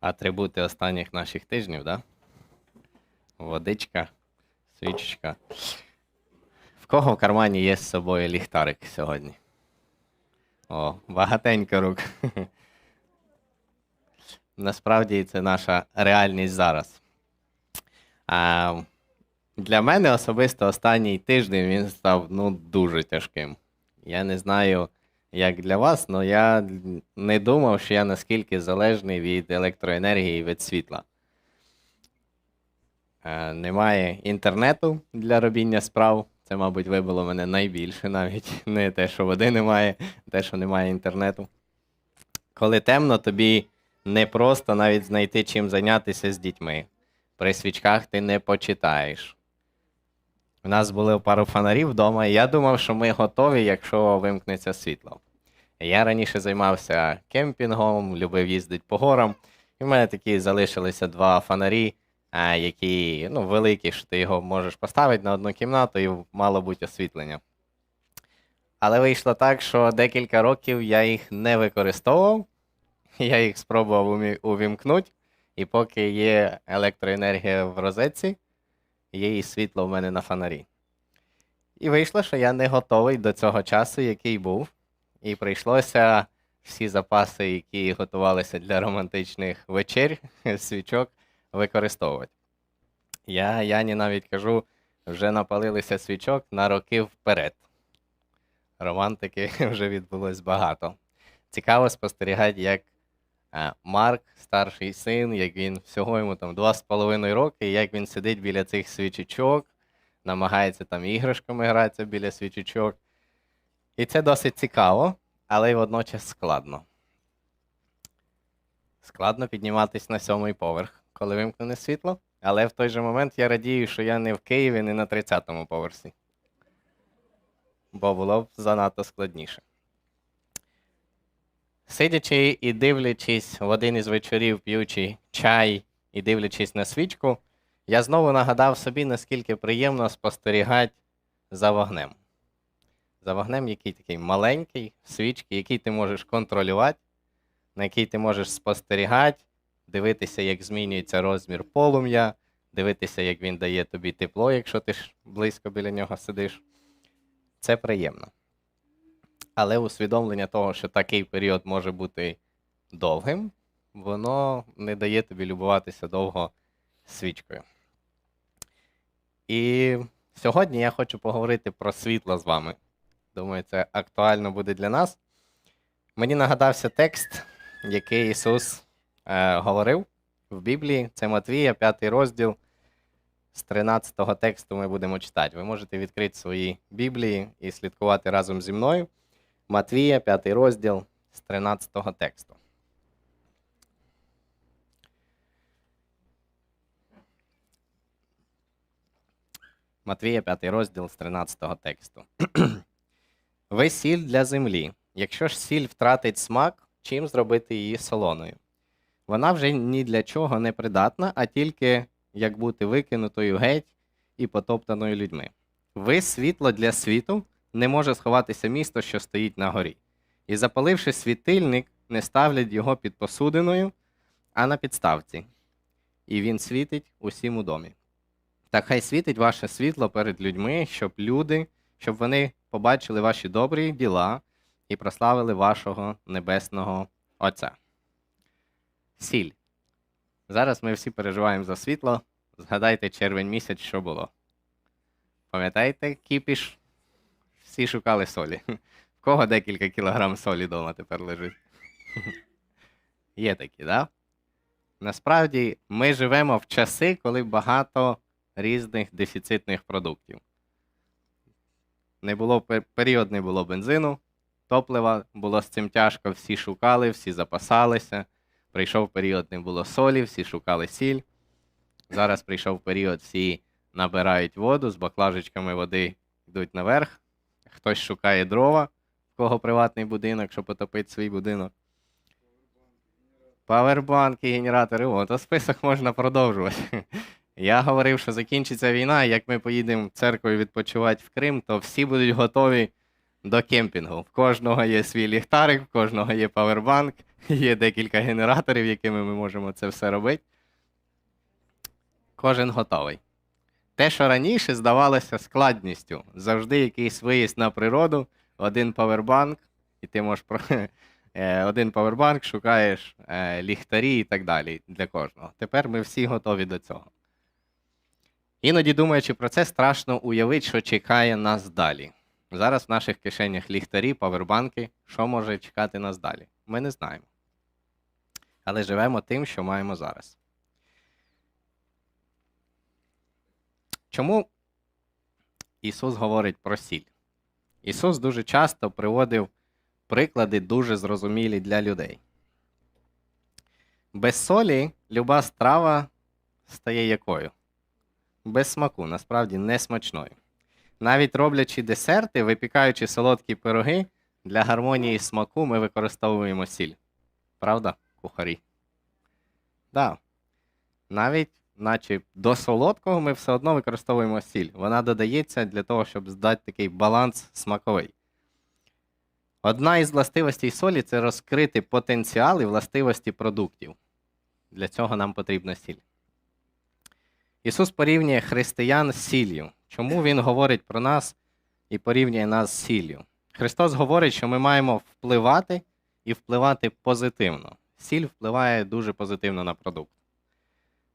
атрибути останніх наших тижнів, да? Водичка, свічечка. В кого в кармані є з собою ліхтарик сьогодні? О, багатенько рук. Насправді це наша реальність зараз. А, для мене особисто останній тиждень він став ну, дуже тяжким. Я не знаю, як для вас, але я не думав, що я наскільки залежний від електроенергії і від світла. Е, Немає інтернету для робіння справ. Це, мабуть, вибило мене найбільше навіть. Не те, що води немає, те, що немає інтернету. Коли темно, тобі не просто навіть знайти чим зайнятися з дітьми. При свічках ти не почитаєш. У нас були пару фонарів вдома, і я думав, що ми готові, якщо вимкнеться світло. Я раніше займався кемпінгом, любив їздити по горам, і в мене такі залишилися два фонарі, які ну, великі, що ти його можеш поставити на одну кімнату і мало бути освітлення. Але вийшло так, що декілька років я їх не використовував, я їх спробував увімкнути, і поки є електроенергія в розетці, є і світло в мене на фонарі. І вийшло, що я не готовий до цього часу, який був. І прийшлося всі запаси, які готувалися для романтичних вечер, свічок, використовувати. Я Яні навіть кажу, вже напалилися свічок на роки вперед. Романтики вже відбулось багато. Цікаво спостерігати, як е, Марк, старший син, як він всього йому там два з половиною роки, як він сидить біля цих свічечок, намагається там іграшками гратися біля свічечок. І це досить цікаво, але й водночас складно. Складно підніматись на сьомий поверх, коли вимкнене світло. Але в той же момент я радію, що я не в Києві, не на 30-му поверсі. Бо було б занадто складніше. Сидячи і дивлячись в один із вечорів, п'ючи чай і дивлячись на свічку, я знову нагадав собі, наскільки приємно спостерігати за вогнем. За вогнем, який такий маленький, свічки, який ти можеш контролювати, на який ти можеш спостерігати, дивитися, як змінюється розмір полум'я, дивитися, як він дає тобі тепло, якщо ти ж близько біля нього сидиш. Це приємно. Але усвідомлення того, що такий період може бути довгим, воно не дає тобі любуватися довго свічкою. І сьогодні я хочу поговорити про світло з вами. Думаю, це актуально буде для нас. Мені нагадався текст, який Ісус е, говорив в Біблії. Це Матвія, 5 розділ. З 13 тексту ми будемо читати. Ви можете відкрити свої Біблії і слідкувати разом зі мною. Матвія, 5 розділ з 13 тексту. Матвія, 5 розділ з 13 тексту. Ви сіль для землі. Якщо ж сіль втратить смак, чим зробити її солоною? Вона вже ні для чого не придатна, а тільки як бути викинутою геть і потоптаною людьми. Ви світло для світу не може сховатися місто, що стоїть на горі. І запаливши світильник, не ставлять його під посудиною, а на підставці. І він світить усім у домі. Так хай світить ваше світло перед людьми, щоб люди, щоб вони побачили ваші добрі діла і прославили вашого небесного Отця. Сіль. Зараз ми всі переживаємо за світло. Згадайте червень місяць, що було. Пам'ятаєте, кіпіш? Всі шукали солі. В кого декілька кілограм солі вдома тепер лежить? Є такі. Да? Насправді, ми живемо в часи, коли багато різних дефіцитних продуктів. Не було період не було бензину, топлива, було з цим тяжко, всі шукали, всі запасалися. Прийшов період, не було солі, всі шукали сіль. Зараз прийшов період, всі набирають воду, з баклажечками води йдуть наверх. Хтось шукає дрова, в кого приватний будинок, щоб потопити свій будинок. Павербанки, генератори, о, то список можна продовжувати. Я говорив, що закінчиться війна, як ми поїдемо церквою відпочивати в Крим, то всі будуть готові до кемпінгу. В кожного є свій ліхтарик, в кожного є павербанк, Є декілька генераторів, якими ми можемо це все робити. Кожен готовий. Те, що раніше здавалося складністю, завжди якийсь виїзд на природу, один павербанк, і ти можеш е, один павербанк, шукаєш е, ліхтарі і так далі для кожного. Тепер ми всі готові до цього. Іноді, думаючи про це, страшно уявити, що чекає нас далі. Зараз в наших кишенях ліхтарі, павербанки. Що може чекати нас далі? Ми не знаємо. Але живемо тим, що маємо зараз. Чому Ісус говорить про сіль? Ісус дуже часто приводив приклади дуже зрозумілі для людей. Без солі люба страва стає якою? Без смаку, насправді не смачною. Навіть роблячи десерти, випікаючи солодкі пироги, для гармонії смаку ми використовуємо сіль. Правда, кухарі? Да. Навіть, наче до солодкого, ми все одно використовуємо сіль. Вона додається для того, щоб здати такий баланс смаковий. Одна із властивостей солі це розкрити потенціал і властивості продуктів. Для цього нам потрібна сіль. Ісус порівнює християн з сіллю. Чому Він говорить про нас і порівнює нас з сіллю? Христос говорить, що ми маємо впливати і впливати позитивно. Сіль впливає дуже позитивно на продукт.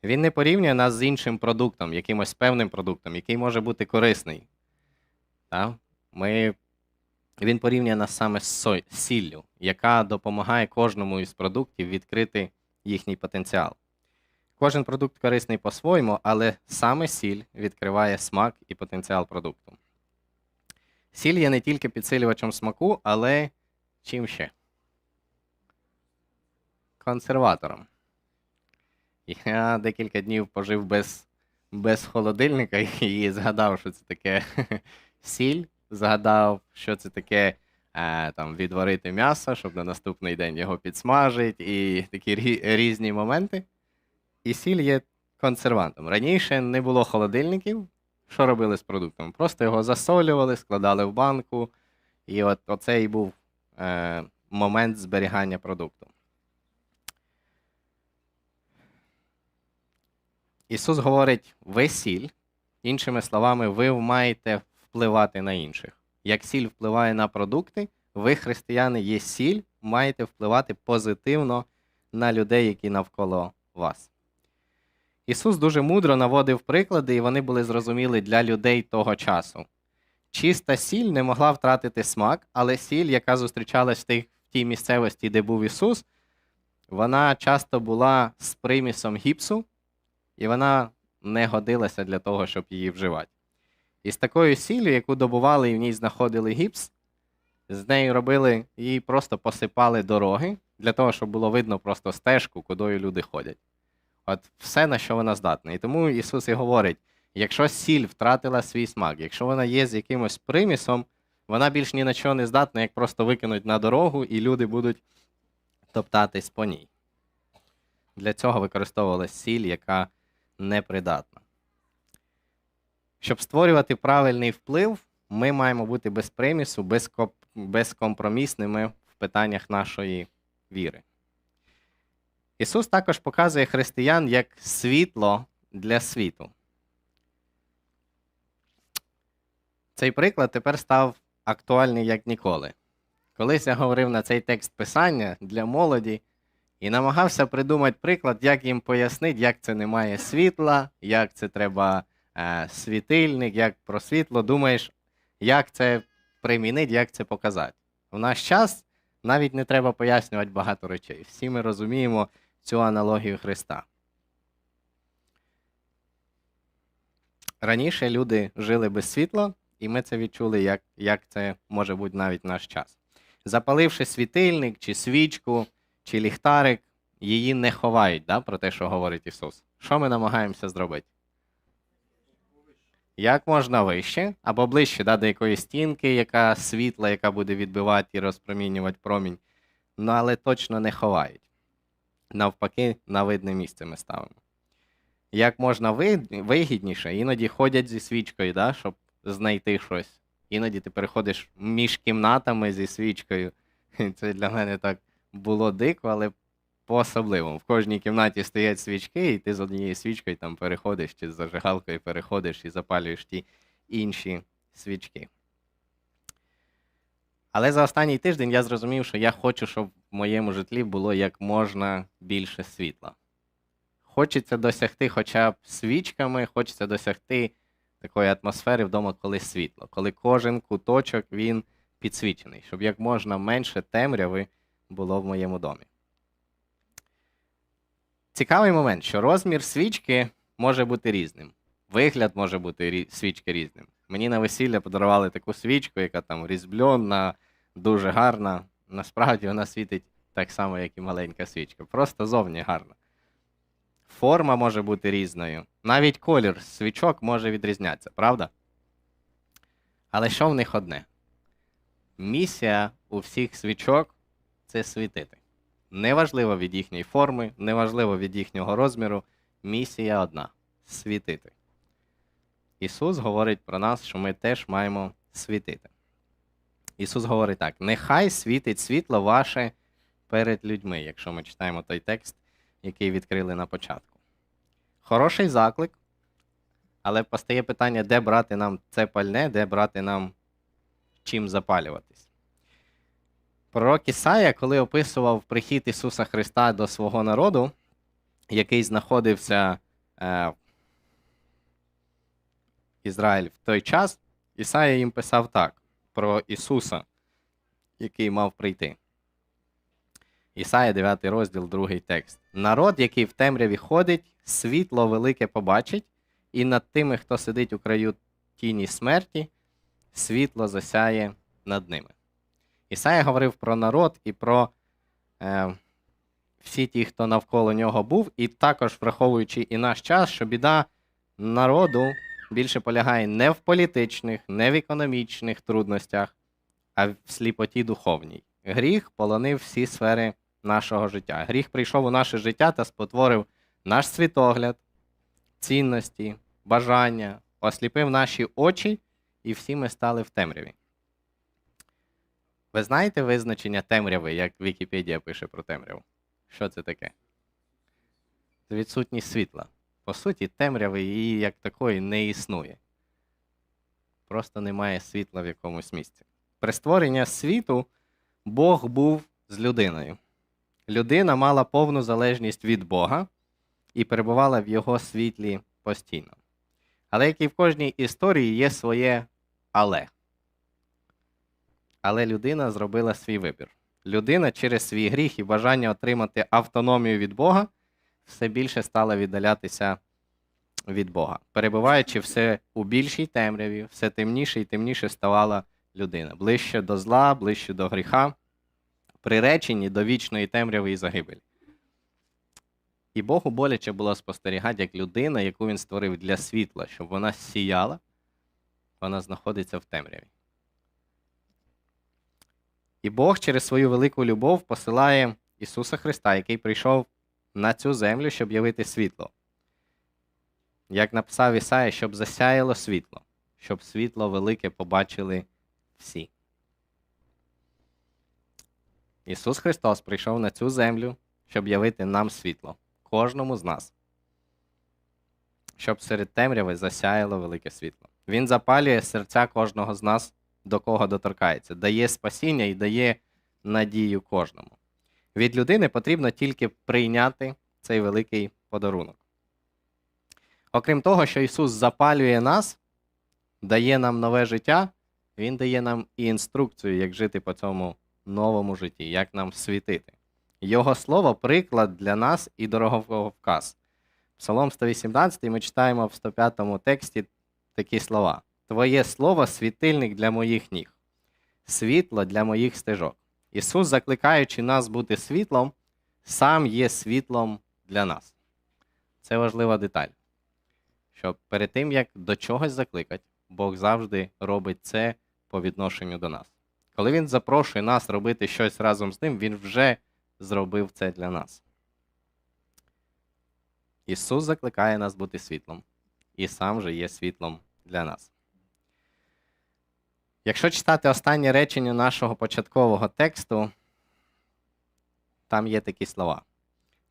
Він не порівнює нас з іншим продуктом, якимось певним продуктом, який може бути корисний. Так? Ми... Він порівнює нас саме з сіллю, яка допомагає кожному із продуктів відкрити їхній потенціал. Кожен продукт корисний по-своєму, але саме сіль відкриває смак і потенціал продукту. Сіль є не тільки підсилювачем смаку, але чим ще? Консерватором. Я декілька днів пожив без, без холодильника і згадав, що це таке сіль. Згадав, що це таке е, там, відварити м'ясо, щоб на наступний день його підсмажити, і такі різні моменти. І сіль є консервантом. Раніше не було холодильників. Що робили з продуктом? Просто його засолювали, складали в банку, і от оцей був е, момент зберігання продукту. Ісус говорить: ви сіль, іншими словами, ви маєте впливати на інших. Як сіль впливає на продукти, ви, християни, є сіль, маєте впливати позитивно на людей, які навколо вас. Ісус дуже мудро наводив приклади, і вони були зрозумілі для людей того часу. Чиста сіль не могла втратити смак, але сіль, яка зустрічалась в тій, в тій місцевості, де був Ісус, вона часто була з примісом гіпсу, і вона не годилася для того, щоб її вживати. І з такою сіллю, яку добували і в ній знаходили гіпс, з нею робили, її просто посипали дороги для того, щоб було видно просто стежку, кудою люди ходять. От все, на що вона здатна. І тому Ісус і говорить: якщо сіль втратила свій смак, якщо вона є з якимось примісом, вона більш ні на що не здатна, як просто викинуть на дорогу, і люди будуть топтатись по ній. Для цього використовувалась сіль, яка непридатна. Щоб створювати правильний вплив, ми маємо бути без примісу, безкомпромісними в питаннях нашої віри. Ісус також показує християн як світло для світу. Цей приклад тепер став актуальний як ніколи. Колись я говорив на цей текст писання для молоді і намагався придумати приклад, як їм пояснити, як це немає світла, як це треба е, світильник, як про світло. Думаєш, як це примінити, як це показати. В наш час навіть не треба пояснювати багато речей. Всі ми розуміємо цю аналогію Христа. Раніше люди жили без світла, і ми це відчули, як, як це може бути навіть наш час. Запаливши світильник, чи свічку, чи ліхтарик, її не ховають, да, про те, що говорить Ісус. Що ми намагаємося зробити? Як можна вище або ближче да, до якоїсь стінки, яка світла, яка буде відбивати і розпромінювати промінь, ну але точно не ховають. Навпаки, на видне місце ми ставимо. Як можна вигідніше, іноді ходять зі свічкою, да, щоб знайти щось. Іноді ти переходиш між кімнатами зі свічкою. Це для мене так було дико, але по-особливому. В кожній кімнаті стоять свічки, і ти з однією свічкою там переходиш, чи з зажигалкою переходиш і запалюєш ті інші свічки. Але за останній тиждень я зрозумів, що я хочу, щоб в моєму житлі було як можна більше світла. Хочеться досягти хоча б свічками, хочеться досягти такої атмосфери вдома, коли світло, коли кожен куточок він підсвічений, щоб як можна менше темряви було в моєму домі. Цікавий момент, що розмір свічки може бути різним. Вигляд може бути рі- свічки різним. Мені на весілля подарували таку свічку, яка там різьбльона, дуже гарна. Насправді вона світить так само, як і маленька свічка. Просто зовні гарна. Форма може бути різною. Навіть колір свічок може відрізнятися, правда? Але що в них одне? Місія у всіх свічок це світити. Неважливо від їхньої форми, неважливо від їхнього розміру. Місія одна світити. Ісус говорить про нас, що ми теж маємо світити. Ісус говорить так: нехай світить світло ваше перед людьми, якщо ми читаємо той текст, який відкрили на початку. Хороший заклик, але постає питання, де брати нам це пальне, де брати нам чим запалюватись. Пророк Ісая, коли описував прихід Ісуса Христа до свого народу, який знаходився е, Ізраїль в той час, Ісая їм писав так про Ісуса, який мав прийти. Ісая 9 розділ, 2 текст. Народ, який в темряві ходить, світло велике побачить, і над тими, хто сидить у краю тіні смерті, світло засяє над ними. Ісая говорив про народ і про е, всі ті, хто навколо нього був, і також враховуючи і наш час, що біда народу більше полягає не в політичних, не в економічних трудностях, а в сліпоті духовній. Гріх полонив всі сфери нашого життя. Гріх прийшов у наше життя та спотворив наш світогляд, цінності, бажання, осліпив наші очі, і всі ми стали в темряві. Ви знаєте визначення темряви, як Вікіпедія пише про темряву? Що це таке? Це відсутність світла. По суті, темряви її як такої не існує. Просто немає світла в якомусь місці. При створенні світу Бог був з людиною. Людина мала повну залежність від Бога і перебувала в його світлі постійно. Але як і в кожній історії є своє але. Але людина зробила свій вибір. Людина через свій гріх і бажання отримати автономію від Бога все більше стала віддалятися від Бога. Перебуваючи все у більшій темряві, все темніше і темніше ставала людина. Ближче до зла, ближче до гріха, приречені до вічної темряви і загибелі. І Богу боляче було спостерігати, як людина, яку він створив для світла, щоб вона сіяла, вона знаходиться в темряві. І Бог через свою велику любов посилає Ісуса Христа, який прийшов на цю землю, щоб явити світло. Як написав Ісая, щоб засяяло світло, щоб світло велике побачили всі. Ісус Христос прийшов на цю землю, щоб явити нам світло, кожному з нас, щоб серед темряви засяяло велике світло. Він запалює серця кожного з нас, до кого доторкається, дає спасіння і дає надію кожному. Від людини потрібно тільки прийняти цей великий подарунок. Окрім того, що Ісус запалює нас, дає нам нове життя, Він дає нам і інструкцію, як жити по цьому новому житті, як нам світити. Його слово приклад для нас і дороговказ. Псалом 118 ми читаємо в 105 тексті такі слова: Твоє слово світильник для моїх ніг, світло для моїх стежок. Ісус, закликаючи нас бути світлом, сам є світлом для нас. Це важлива деталь. Що перед тим, як до чогось закликати, Бог завжди робить це по відношенню до нас. Коли Він запрошує нас робити щось разом з ним, Він вже зробив це для нас. Ісус закликає нас бути світлом, і сам же є світлом для нас. Якщо читати останнє речення нашого початкового тексту, там є такі слова.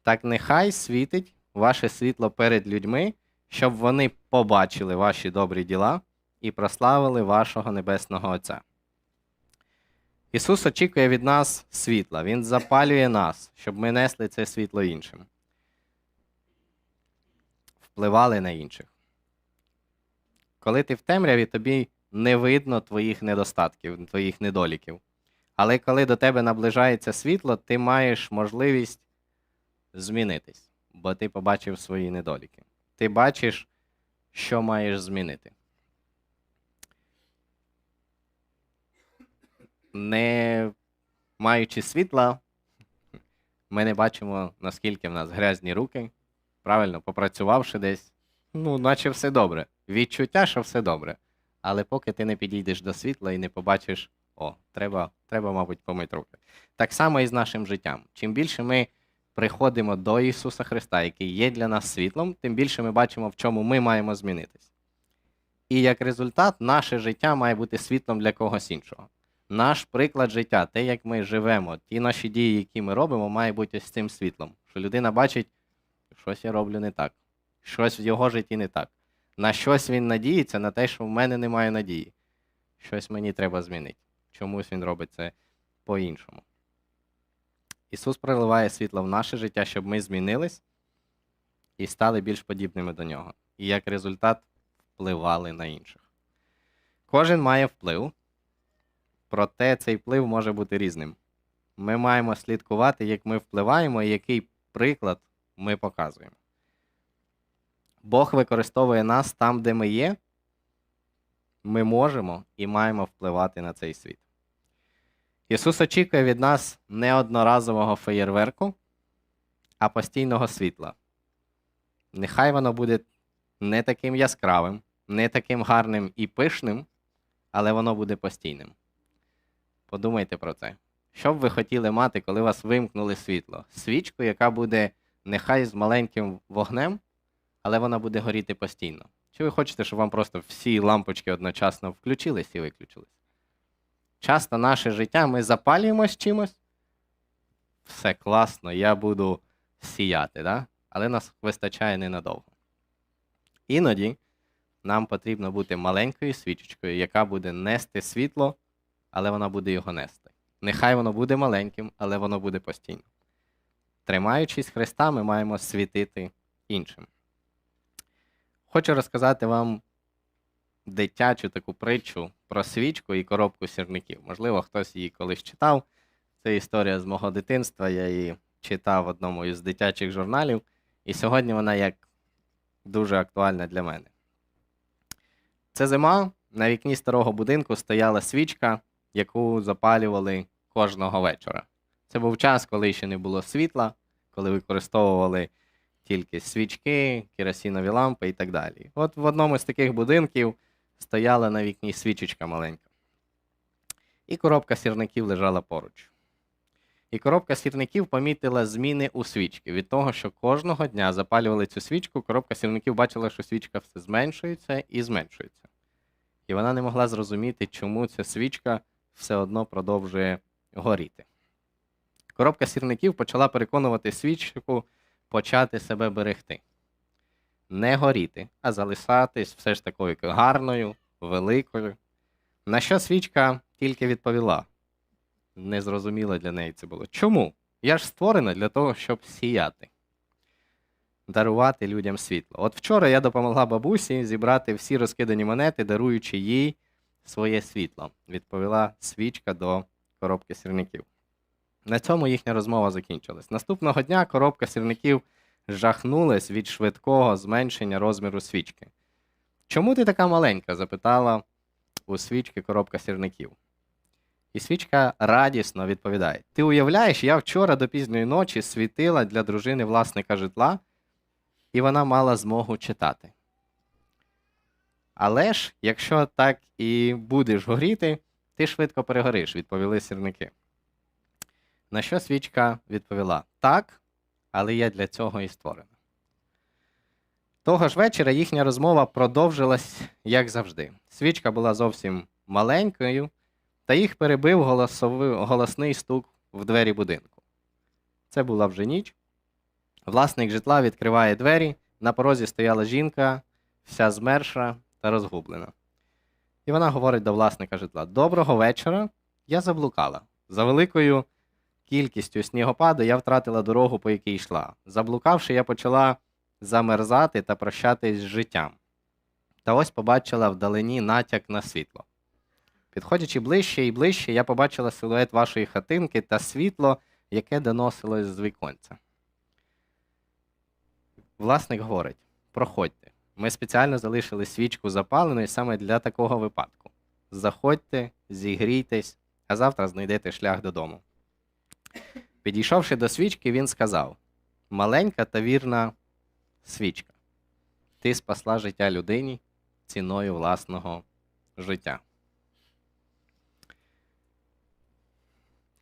Так нехай світить ваше світло перед людьми, щоб вони побачили ваші добрі діла і прославили вашого Небесного Отця. Ісус очікує від нас світла, Він запалює нас, щоб ми несли це світло іншим. Впливали на інших. Коли ти в темряві, тобі не видно твоїх недостатків, твоїх недоліків. Але коли до тебе наближається світло, ти маєш можливість змінитись, бо ти побачив свої недоліки. Ти бачиш, що маєш змінити. Не маючи світла, ми не бачимо, наскільки в нас грязні руки. Правильно, попрацювавши десь, ну, наче все добре. Відчуття, що все добре. Але поки ти не підійдеш до світла і не побачиш, о, треба, треба, мабуть, помити руки. Так само і з нашим життям. Чим більше ми приходимо до Ісуса Христа, який є для нас світлом, тим більше ми бачимо, в чому ми маємо змінитись. І як результат, наше життя має бути світлом для когось іншого. Наш приклад життя, те, як ми живемо, ті наші дії, які ми робимо, має бути ось цим світлом. Що людина бачить, щось я роблю не так, щось в його житті не так. На щось він надіється, на те, що в мене немає надії. Щось мені треба змінити. Чомусь він робить це по-іншому. Ісус проливає світло в наше життя, щоб ми змінились і стали більш подібними до нього. І як результат впливали на інших. Кожен має вплив, проте цей вплив може бути різним. Ми маємо слідкувати, як ми впливаємо і який приклад ми показуємо. Бог використовує нас там, де ми є. Ми можемо і маємо впливати на цей світ. Ісус очікує від нас не одноразового феєрверку, а постійного світла. Нехай воно буде не таким яскравим, не таким гарним і пишним, але воно буде постійним. Подумайте про це. Що б ви хотіли мати, коли вас вимкнули світло? Свічку, яка буде нехай з маленьким вогнем, але вона буде горіти постійно. Чи ви хочете, щоб вам просто всі лампочки одночасно включились і виключились? Часто наше життя ми запалюємось чимось. Все класно, я буду сіяти, да? але нас вистачає ненадовго. Іноді нам потрібно бути маленькою свічечкою, яка буде нести світло, але вона буде його нести. Нехай воно буде маленьким, але воно буде постійно. Тримаючись Христа, ми маємо світити іншим. Хочу розказати вам дитячу таку притчу про свічку і коробку сірників. Можливо, хтось її колись читав. Це історія з мого дитинства. Я її читав в одному із дитячих журналів, і сьогодні вона як дуже актуальна для мене. Це зима. На вікні старого будинку стояла свічка, яку запалювали кожного вечора. Це був час, коли ще не було світла, коли використовували тільки свічки, керосинові лампи і так далі. От в одному з таких будинків стояла на вікні свічечка маленька. І коробка сірників лежала поруч. І коробка сірників помітила зміни у свічки. Від того, що кожного дня запалювали цю свічку, коробка сірників бачила, що свічка все зменшується і зменшується. І вона не могла зрозуміти, чому ця свічка все одно продовжує горіти. Коробка сірників почала переконувати свічку почати себе берегти. Не горіти, а залишатись все ж такою гарною, великою. На що свічка тільки відповіла. Незрозуміло для неї це було. Чому? Я ж створена для того, щоб сіяти, дарувати людям світло. От вчора я допомогла бабусі зібрати всі розкидані монети, даруючи їй своє світло, відповіла свічка до коробки сірників. На цьому їхня розмова закінчилась. Наступного дня коробка сірників жахнулась від швидкого зменшення розміру свічки. Чому ти така маленька? запитала у свічки коробка сірників. І свічка радісно відповідає: Ти уявляєш, я вчора до пізньої ночі світила для дружини власника житла, і вона мала змогу читати. Але ж, якщо так і будеш горіти, ти швидко перегориш, відповіли сірники. На що свічка відповіла: Так, але я для цього і створена. Того ж вечора їхня розмова продовжилась, як завжди. Свічка була зовсім маленькою, та їх перебив голосовий, голосний стук в двері будинку. Це була вже ніч. Власник житла відкриває двері. На порозі стояла жінка, вся змерша та розгублена. І вона говорить до власника житла: Доброго вечора, я заблукала. За великою кількістю снігопаду я втратила дорогу, по якій йшла. Заблукавши, я почала замерзати та прощатись з життям. Та ось побачила вдалині натяк на світло. Підходячи ближче і ближче, я побачила силует вашої хатинки та світло, яке доносилось з віконця. Власник говорить: проходьте. Ми спеціально залишили свічку запаленою саме для такого випадку. Заходьте, зігрійтесь, а завтра знайдете шлях додому. Підійшовши до свічки, він сказав: Маленька та вірна свічка. Ти спасла життя людині ціною власного життя.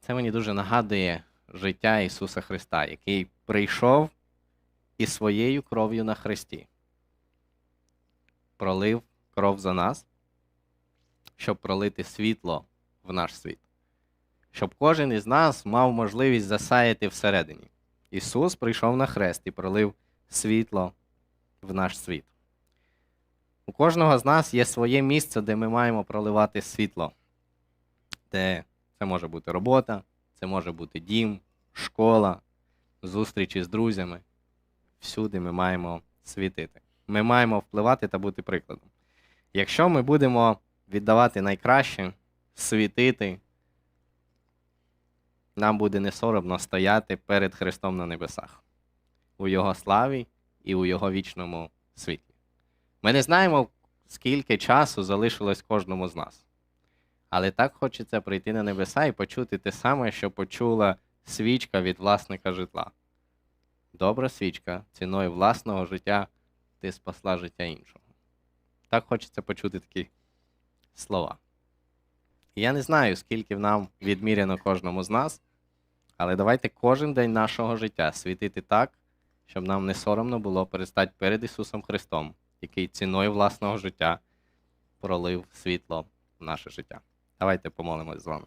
Це мені дуже нагадує життя Ісуса Христа, який прийшов і своєю кров'ю на Христі пролив кров за нас, щоб пролити світло в наш світ, щоб кожен із нас мав можливість засаяти всередині. Ісус прийшов на хрест і пролив світло в наш світ. У кожного з нас є своє місце, де ми маємо проливати світло, де це може бути робота, це може бути дім, школа, зустрічі з друзями. Всюди ми маємо світити. Ми маємо впливати та бути прикладом. Якщо ми будемо віддавати найкраще, світити, нам буде не соромно стояти перед Христом на небесах, у Його славі і у Його вічному світлі. Ми не знаємо, скільки часу залишилось кожному з нас. Але так хочеться прийти на небеса і почути те саме, що почула свічка від власника житла. Добра свічка ціною власного життя ти спасла життя іншого. Так хочеться почути такі слова. Я не знаю, скільки нам відміряно кожному з нас, але давайте кожен день нашого життя світити так, щоб нам не соромно було перестати перед Ісусом Христом, який ціною власного життя пролив світло в наше життя. Давайте помолимось з вами.